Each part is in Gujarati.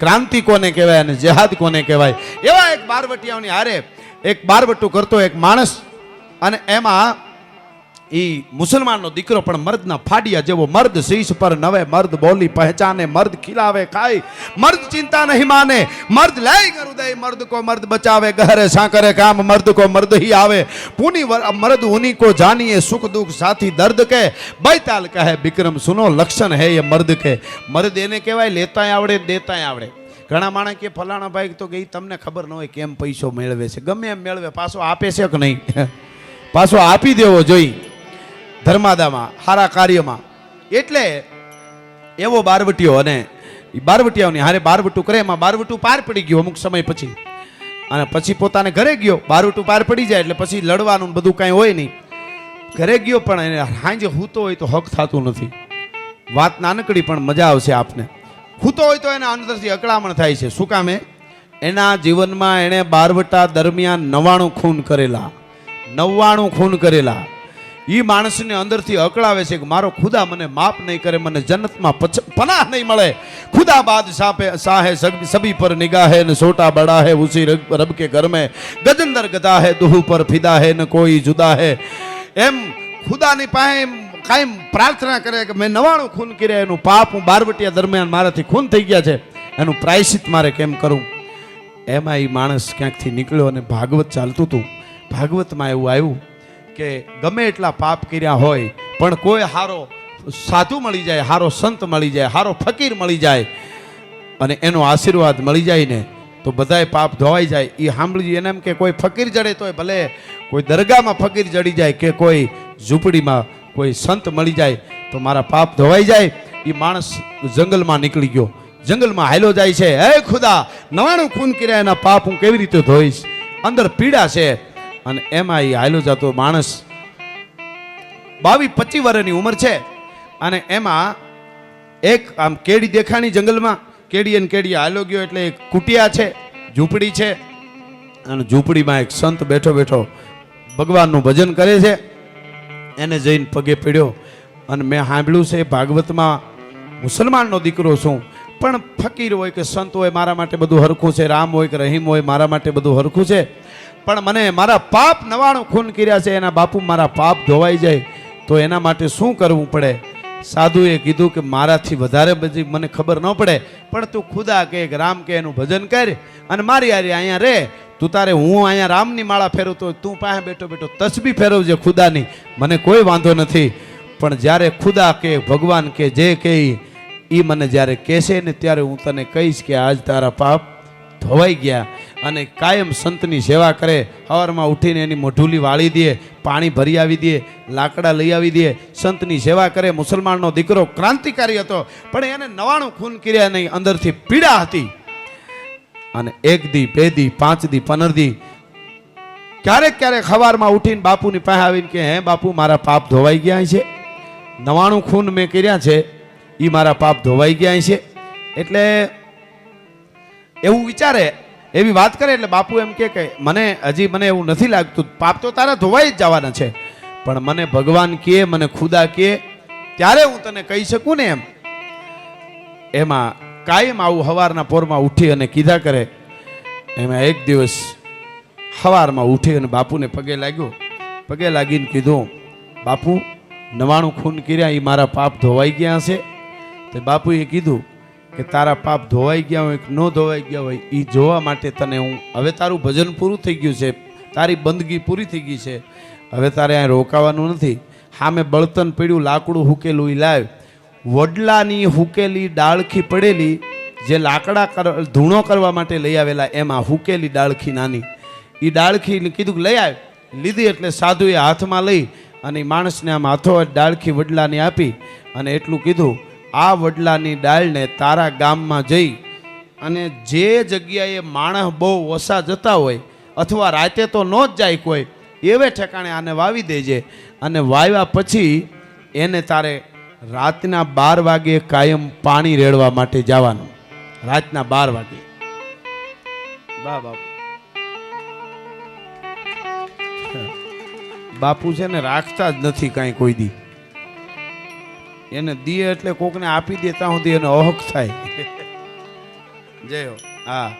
ક્રાંતિ કોને કહેવાય અને જેહાદ કોને કહેવાય? એવા એક બારવટિયાઓની હારે એક બારવટું કરતો એક માણસ અને એમાં એ મુસલમાનનો દીકરો પણ મર્દના ફાડિયા જેવો મર્દ શીશ પર નવે મર્દ બોલી પહેચાને, મર્દ ખિલાવે ખાય મર્દ ચિંતા નહીં માને, મર્દ લઈ કરું દે, મર્દ કો મર્દ બચાવે, ગહરે સાંકરે કામ મર્દ કો મર્દ હી આવે. પુની મર્દ ઉની કો જાનીએ સુખ દુઃખ સાથી દર્દ કે, બૈતાલ કહે વિક્રમ સુનો લક્ષણ હે એ મર્દ કે. મર્દ એને કહેવાય, લેતાય આવડે, દેતાય આવડે. ઘણા માણસ કે, ફલાણા ભાઈ તો ગઈ, તમને ખબર ન હોય કેમ પૈસો મેળવે છે. ગમે એમ મેળવે, પાછો આપે છે કે નહીં? પાછો આપી દેવો જોઈએ ધર્માદામાં સારા કાર્યમાં. એટલે એવો બારવટીઓ અને ઈ બારવટીયાઓની હારે બારવટું કરે, એમાં બારવટું પાર પડી ગયું અમુક સમય પછી. અને પછી પોતાને ઘરે ગયો, બારવટું પાર પડી જાય એટલે પછી લડવાનું બધું કાંઈ હોય નહીં. ઘરે ગયો પણ એને સાંજે હૂતો હોય તો હક થતું નથી. વાત નાનકડી પણ મજા આવશે આપને. હૂતો હોય તો એના અંદરથી અકળામણ થાય છે. શું કામે? એના જીવનમાં એણે બારવટા દરમિયાન નવાણું ખૂન કરેલા. નવ્વાણું ખૂન કરેલા. એ માણસને અંદરથી અકળાવે છે કે મારો ખુદા મને માફ નહીં કરે, મને જન્નતમાં પનાહ નહીં મળે. ખુદા બાદ સાપે સાહે સભી પર નિગાહે ને સોટા બડા હે, ઉસી રબ કે ઘર મેં. ગજંદર ગદા હે, દુહુ પર ફિદા હે, ને કોઈ જુદા હે. એમ ખુદાની પાસે કાયમ પ્રાર્થના કરે કે મેં નવાણું ખૂન કર્યા, એનું પાપ હું બારવટિયા દરમિયાન મારાથી ખૂન થઈ ગયા છે. એનું પ્રાયશ્ચિત મારે કેમ કરું? એમાં એ માણસ ક્યાંકથી નીકળ્યો અને ભાગવત ચાલતું હતું. ભાગવતમાં એવું આવ્યું કે ગમે એટલા પાપ કર્યા હોય, પણ કોઈ હારો સાધુ મળી જાય, હારો સંત મળી જાય, હારો ફકીર મળી જાય અને એનો આશીર્વાદ મળી જાય ને, તો બધાય પાપ ધોવાઈ જાય. એ સાંભળી એને એમ કે કોઈ ફકીર જડે તોય ભલે કોઈ દરગાહમાં ફકીર જડી જાય કે કોઈ ઝૂંપડીમાં કોઈ સંત મળી જાય, તો મારા પાપ ધોવાઈ જાય. એ માણસ જંગલમાં નીકળી ગયો. જંગલમાં હાયલો જાય છે. હે ખુદા, નવાણું ખૂન કર્યા એના પાપ હું કેવી રીતે ધોઈશ? અંદર પીડા છે. અને એમાં એ હાલ્યો જતો માણસ. બાવીસ પચીસ વર્ષની ઉંમર છે. અને એમાં એક આમ કેડી દેખાણી જંગલમાં, કેડી અને કેડી હાલ્યો ગયો એટલે એક કુટિયા છે, ઝૂંપડી છે. અને ઝૂંપડીમાં એક સંત બેઠો બેઠો ભગવાનનું ભજન કરે છે. એને જઈને પગે પીડ્યો. અને મેં સાંભળ્યું છે ભાગવતમાં, મુસલમાનનો દીકરો છું. પણ ફકીર હોય કે સંત હોય, મારા માટે બધું હરખું છે, રામ હોય કે રહીમ હોય, મારા માટે બધું હરખું છે. પણ મને મારા પાપ નવાણું ખૂન કર્યા છે, એના બાપુ મારા પાપ ધોવાઈ જાય, તો એના માટે શું કરવું પડે? સાધુએ કીધું કે મારાથી વધારે બધી મને ખબર ન પડે, પણ તું ખુદા કે રામ કે એનું ભજન કર અને મારી હારી અહીંયા રે. તું તારે હું અહીંયા રામની માળા ફેરવું, તો તું પાસે બેઠો બેઠો તસબી ફેરવજે ખુદાની. મને કોઈ વાંધો નથી, પણ જ્યારે ખુદા કે ભગવાન કે જે કે એ મને જ્યારે કહેશે ને ત્યારે હું તને કહીશ કે આજ તારા પાપ ધોવાઈ ગયા. અને કાયમ સંતની સેવા કરે. સવારમાં ઉઠીને એની મોઢુલી વાળી દે, પાણી ભરી આવી દે, લાકડા લઈ આવી દે. સંતની સેવા કરે. મુસલમાનનો દીકરો ક્રાંતિકારી હતો, પણ એને નવાણું ખૂન કર્યા નહીં અંદરથી પીડા હતી. અને એક દી, બે દી, પાંચ દી, પંદર દી, ક્યારેક ક્યારેક સવારમાં ઉઠીને બાપુની પાસે આવીને કે હે બાપુ, મારા પાપ ધોવાઈ ગયા છે? નવાણું ખૂન મેં કર્યા છે એ મારા પાપ ધોવાઈ ગયા છે? એટલે એવું વિચારે એવી વાત કરે એટલે બાપુ એમ કે મને હજી મને એવું નથી લાગતું. પાપ તો તારા ધોવાઈ જ જવાના છે. પણ મને ભગવાન કહે, મને ખુદા કહે, ત્યારે હું તને કહી શકું ને એમ. એમાં કાયમ આવું હવારના પોરમાં ઉઠી અને કીધા કરે. એમાં એક દિવસ હવારમાં ઉઠી અને બાપુને પગે લાગ્યો. પગે લાગીને કીધું, બાપુ, નવાણું ખૂન કર્યા એ મારા પાપ ધોવાઈ ગયા હશે તે બાપુએ કીધું કે તારા પાપ ધોવાઈ ગયા હોય કે ન ધોવાઈ ગયા હોય એ જોવા માટે તને હું, હવે તારું ભજન પૂરું થઈ ગયું છે, તારી બંદગી પૂરી થઈ ગઈ છે, હવે તારે અહીં રોકાવાનું નથી. સામે બળતન પડ્યું, લાકડું હુકેલું એ લાવ. વડલાની હુકેલી ડાળખી પડેલી, જે લાકડા કર, ધૂણો કરવા માટે લઈ આવેલા, એમાં હુકેલી ડાળખી નાની. એ ડાળખી કીધું લઈ આવ. લીધી એટલે સાધુએ હાથમાં લઈ અને માણસને આમ હાથો ડાળખી વડલાની આપી અને એટલું કીધું આ વડલાની ડાળને તારા ગામમાં જઈ અને જે જગ્યાએ માણસ બહુ ઓછા જતા હોય અથવા રાતે તો ન જ જાય કોઈ, એવે ઠેકાણે આને વાવી દેજે. અને વાવ્યા પછી એને તારે રાતના બાર વાગે કાયમ પાણી રેડવા માટે જવાનું. રાતના બાર વાગે. બા બાપુ. બાપુ છે ને રાખતા જ નથી કાંઈ કોઈ દી. એને દીએ એટલે કોકને આપી દે ત્યાં સુધી એને અહક થાય. જય હો. હા.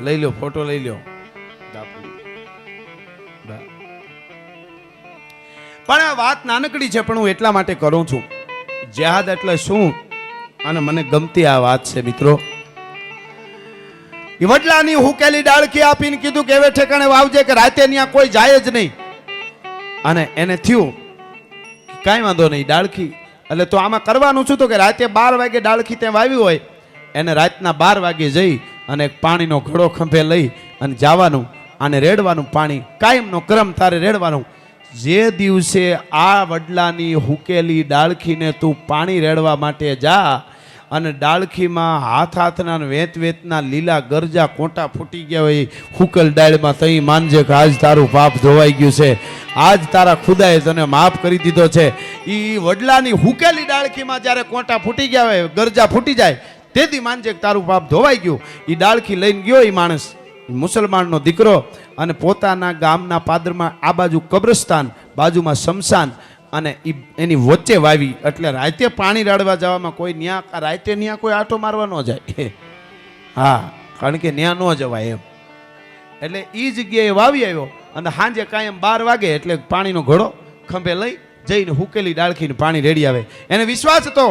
લઈ લો ફોટો લઈ લો પણ આ વાત નાનકડી છે, પણ હું એટલા માટે કરું છું. જેહાદ એટલે શું? અને મને ગમતી આ વાત છે, મિત્રો. વડલાની હુકેલી ડાળખી આપીને કીધું કે હવે ઠેકાણે વાવજે કે રાતે ત્યાં કોઈ જાય જ નહીં. અને એને થયું કાંઈ વાંધો નહીં, ડાળખી. એટલે તો આમાં કરવાનું શું તો કે રાતે બાર વાગે ડાળખી ત્યાં વાવી હોય, એને રાતના બાર વાગે જઈ અને પાણીનો ઘડો ખંભે લઈ અને જવાનું અને રેડવાનું પાણી, કાયમનો ક્રમ તારે રેડવાનું. જે દિવસે આ વડલાની હુકેલી ડાળખીને તું પાણી રેડવા માટે જા અને ડાળખીમાં હાથ હાથના વેત વેતના લીલા ગરજા કોટા ફૂટી ગયા હોય, હુકલ ડાળમાં તઈ માનજે કે આજ તારું પાપ ધોવાઈ ગયું છે. આજ તારા ખુદાએ તને માફ કરી દીધો છે. એ વડલાની હુકેલી ડાળખીમાં જ્યારે કોટા ફૂટી ગયા હોય, ગરજા ફૂટી જાય, તેથી માનજે તારું પાપ ધોવાઈ ગયું. એ ડાળખી લઈને ગયો એ માણસ, મુસલમાનનો દીકરો અને પોતાના ગામના પાદરમાં આ બાજુ કબ્રસ્તાન, બાજુમાં શમશાન અને એની વચ્ચે વાવી. એટલે રાતે પાણી રાડવા જવામાં કોઈ ન્યા, રાતે ન્યા કોઈ આટો મારવા ન જાય. હા, કારણ કે ન્યા ન જવાય એમ. એટલે એ જગ્યાએ વાવી આવ્યો અને સાંજે કાયમ બાર વાગે એટલે પાણીનો ઘોડો ખંભે લઈ જઈને હુકેલી ડાળખીને પાણી રેડી આવે. એને વિશ્વાસ હતો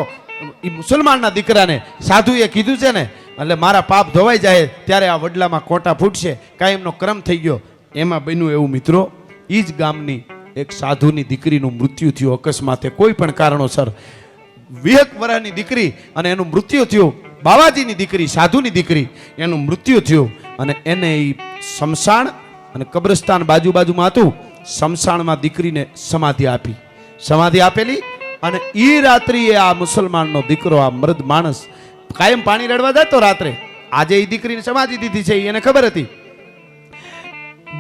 એ મુસલમાનના દીકરાને, સાધુએ કીધું છે ને, એટલે મારા પાપ ધોવાઈ જાય ત્યારે આ વડલામાં કોટા ફૂટશે, કાયમનો ક્રમ થઈ ગયો. એમાં બન્યું એવું મિત્રો એ જ ગામની એક સાધુની દીકરીનું મૃત્યુ થયું અકસ્માતે, કોઈ પણ કારણોસર. વિહક વરાની દીકરી અને એનું મૃત્યુ થયું, બાવાજીની દીકરી, સાધુની દીકરી, એનું મૃત્યુ થયું અને એને એ શમશાન અને કબ્રસ્તાન બાજુ બાજુમાં હતું. શમશાનમાં દીકરીને સમાધિ આપી. સમાધિ આપેલી અને એ રાત્રિએ આ મુસલમાનનો દીકરો, આ મૃદ માણસ કાયમ પાણી રડવા જતો રાત્રે. આજે એ દીકરીને સમાધિ દીધી છે એને ખબર હતી.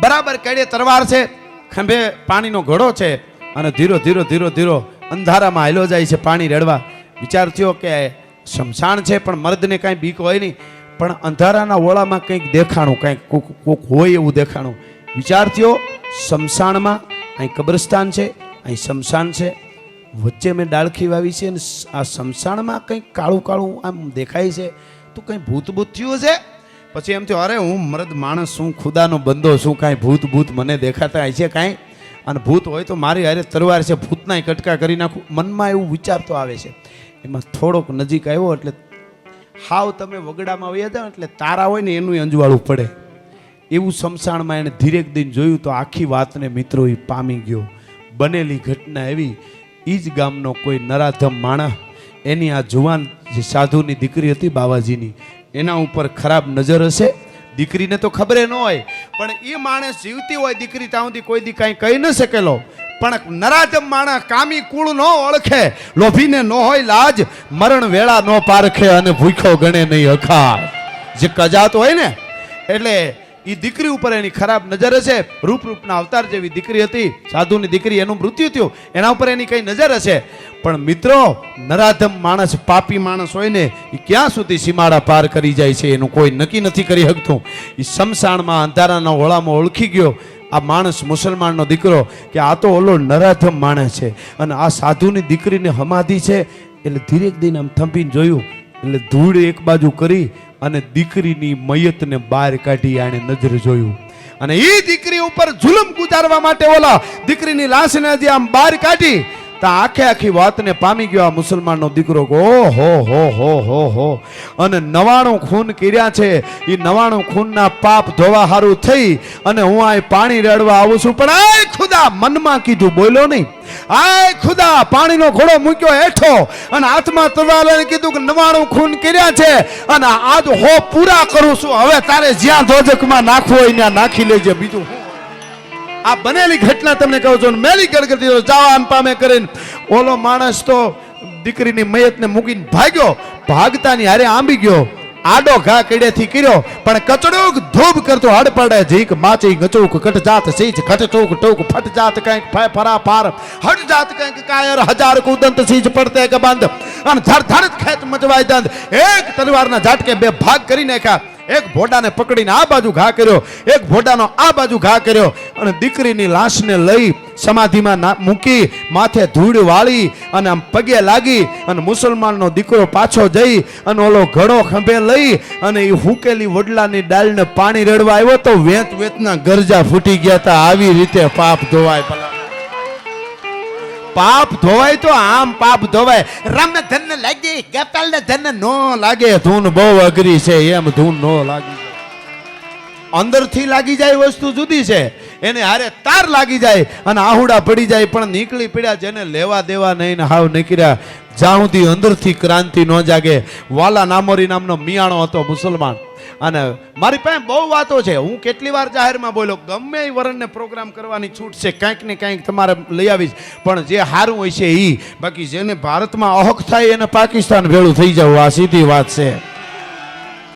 બરાબર કેડે તરવાર છે, ખંભે પાણીનો ઘડો છે અને ધીરો ધીરો ધીરો ધીરો અંધારામાં હેલો જાય છે પાણી રડવા. વિચાર થયો કે શમશાન છે, પણ મર્દને કાંઈ બીક હોય નહીં. પણ અંધારાના ઓળામાં કંઈક દેખાણું, કંઈક કોક કોક હોય એવું દેખાણું. વિચાર થયો, શમશાનમાં, અહીં કબ્રસ્તાન છે, અહીં શમશાન છે. વચ્ચે મેં ડાળખી વાવી છે અને આ શમશાનમાં કંઈક કાળું કાળું આમ દેખાય છે. તો કંઈ ભૂત ભૂત થયું છે પછી એમ થયું, અરે, હું મરદ માણસ છું ખુદાનો બંદો છું કાંઈ ભૂત ભૂત મને દેખાતા છે કાંઈ? અને ભૂત હોય તો મારી હારે તરવાર છે, ભૂતના કટકા કરી નાખું. મનમાં એવું વિચાર તો આવે છે. એમાં થોડોક નજીક આવ્યો એટલે હાવ તમે વગડામાં વયા જાઓ એટલે તારા હોય ને એનું અંજવાળું પડે. એવું સમસાણમાં એણે ધીરેક દિન જોયું તો આખી વાતને મિત્રો એ પામી ગયો. બનેલી ઘટના એવી એ જ ગામનો કોઈ નરાધમ માણસ, એની આ જુવાન જે સાધુની દીકરી હતી બાવાજીની, એના ઉપર ખરાબ નજર હશે? દીકરીને તો ખબર ન હોય, પણ એ માણસ જીવતી હોય દીકરી ત્યાં સુધી કોઈ દી કાંઈ કહી ન શકેલો. પણ નરાજમ માણસ કામી કુળ ન ઓળખે, લોભીને ન હોય લાજ, મરણ વેળા ન પારખે અને ભૂખ્યો ગણે નહીં અખાય જે કજાત હોય ને, એટલે એ દીકરી ઉપર એની ખરાબ નજર હશે. રૂપ રૂપના અવતાર જેવી દીકરી હતી, સાધુની દીકરી એનું મૃત્યુ થયું, એના ઉપર એની કઈ નજર હશે? પણ મિત્રો, નરાધમ માણસ, પાપી માણસ હોય ને એ ક્યાં સુધી સીમાડા પાર કરી જાય છે, એનું કોઈ નક્કી નથી કરી શકતું. એ શમશાનમાં અંધારાના હોળામાં ઓળખી ગયો આ માણસ મુસલમાનનો દીકરો કે આ તો ઓલો નરાધમ માણસ છે અને આ સાધુની દીકરીને હમાધી છે, એટલે ધીરેક દિન આમ થંભીને જોયું, એટલે ધૂળ એક બાજુ કરી અને દીકરીની મયતને બહાર કાઢી આણે નજર જોયું. અને એ દીકરી ઉપર જુલમ ગુજારવા માટે ઓલા દીકરીની લાશને જે આમ બહાર કાઢી તો આખે આખી વાતને પામી ગયો આ મુસલમાનનો દીકરો ઓ હો હો હો હો હો. અને નવાણું ખૂન કર્યા છે. એ નવાણું ખૂનના પાપ ધોવા હારું થઈ અને હું આ પાણી રેડવા આવું છું. પણ આય ખુદા મનમાં કીધું, બોલ્યો નહીં. આય ખુદા પાણીનો ઘોડો મૂક્યો હેઠો અને હાથમાં તલવાર લઈને કીધું કે નવાણું ખૂન કર્યા છે અને આજ હો પૂરા કરું છું. હવે તારે જ્યાં ધોજકમાં નાખવું હોય ત્યાં નાખી લેજે. બીજું આ બનેલી ઘટના તમને કહું છું. મેલી ગણગતી આમ પામે કરીને. ઓલો માણસ તો દીકરીની મયતને મૂકીને ભાગ્યો. ભાગતાની હારે આંબી ગયો. આડો ઘા કીડેથી કર્યો. પણ કચડુક ધૂબ કરતો હડ પડે જીક માચી ગચુક. કટ જાત સીજ ખટ ટૂક ટૂક, ફટ જાત કંઈક ફે ફરા પાર હડ જાત કંઈક કાયર, હજાર કુદંત સીજ પડતે કે બંધ અને ધર ધર ખેત મચવાય દંત એક તલવારના ઝાટકે બે ભાગ કરી નાખ્યા. એક ભોડાને પકડીને આ બાજુ ઘા કર્યો. એક ભોડાનો આ બાજુ ઘા કર્યો અને દીકરીની લાશને લઈ સમાધિમાં મૂકી માથે ધૂળ વાળી અને આમ પગે લાગી અને મુસલમાનનો દીકરો પાછો જઈ અને ઓલો ઘડો ખંભે લઈ અને એ હુકેલી વડલાની ડાળને પાણી રેડવા આવ્યો તો વેત વેતના ગરજા ફૂટી ગયા હતા આવી રીતે પાપ ધોવાય ભલા. પાપ ધોવાય તો આમ પાપ ધોવાય. રામ ધન લાગી, ગપાલ ધન નો લાગે. ધૂન બહુ અઘરી છે, એમ ધૂન નો લાગી અંદરથી લાગી જાય વસ્તુ જુદી છે. એને હારે તાર લાગી જાય અને આહુડા પડી જાય, પણ નીકળી પડ્યા જેને લેવા દેવા નહીં ને હાવ નીકળ્યા. જ્યાં અંદરથી ક્રાંતિ ન જાગે. વાલા નામોરી નામનો મિયાણો હતો મુસલમાન. અને મારી પાસે બહુ વાતો છે. હું કેટલી વાર જાહેરમાં બોલ્યો, ગમે એ વરણને પ્રોગ્રામ કરવાની છૂટ છે કંઈક ને કંઈક તમારે લઈ આવીશ. પણ જે સારું હોય છે એ બાકી જેને ભારતમાં અહક થાય એને પાકિસ્તાન ભેળું થઈ જવું આ સીધી વાત છે.